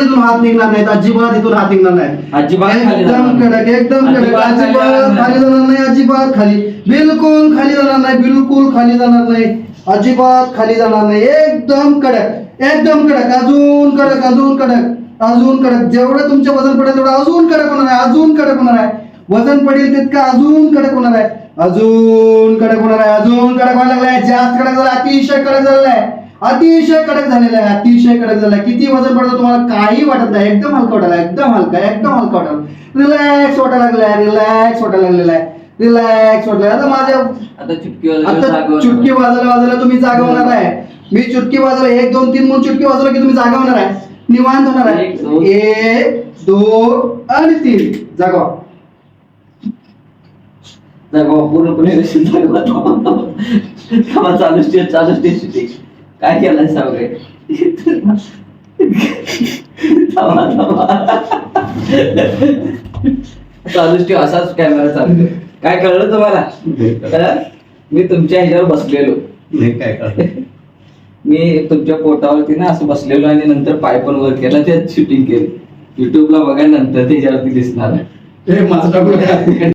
इथून हात निघणार नाहीत अजिबात इथून हात निघणार नाही अजिबात खाली जाणार एकदम नाही. कडक एकदम कडक अजिबात खाली अजिबात जाणार खाली जाणार नाही अजिबात खाली. बिलकुल खाली जाणार नाही बिलकुल खाली जाणार नाही. अजिबात खाली जाणार नाही. एकदम कडक एकदम कडक अजून कडक अजून कडक अजून कडक. जेवढं तुमचे वजन पडेल तेवढं अजून कडक होणार आहे अजून कडक होणार आहे. वजन पडेल तितकं अजून कडक होणार आहे. अजून कडक होणार आहे अजून कडक व्हायला लागलाय. जास्त कडक झाला अतिशय कडक झालेला आहे अतिशय कडक झालेला आहे अतिशय कडक झाला किती वजन पडतं तुम्हाला? काही वाटत नाही. एकदम हलका वाटायला एकदम हलका एकदम हलका वाटायला रिलॅक्स वाटायला लागलाय रिलॅक्स वाटायला लागलेला आहे. रिलॅक्स वाटलं आता माझ्या आता चुटकी आता वाजवल्या वाजवल्या तुम्ही जागा होणार आहे. मी चुटकी वाजवलं एक दोन तीन म्हणून चुटकी वाजवलं की तुम्ही जागा होणार आहे. निवांत होणार. आहे. एक दोन. आणि तीन. जागा व्हा. जागा पूर्णपणे चालू स्टेज चालू स्टेज. काय केलंय सावरे? असाच कॅमेरा चालू काय कळलं तुम्हाला? मी तुमच्या ह्याच्यावर बसलेलो. काय कळलं? मी तुमच्या पोटावरती ना असं बसलेलो आणि नंतर पाय पण वर केला त्यात शूटिंग केलं. युट्यूबला बघा नंतर त्याच्यावरती दिसणार आहे. हे.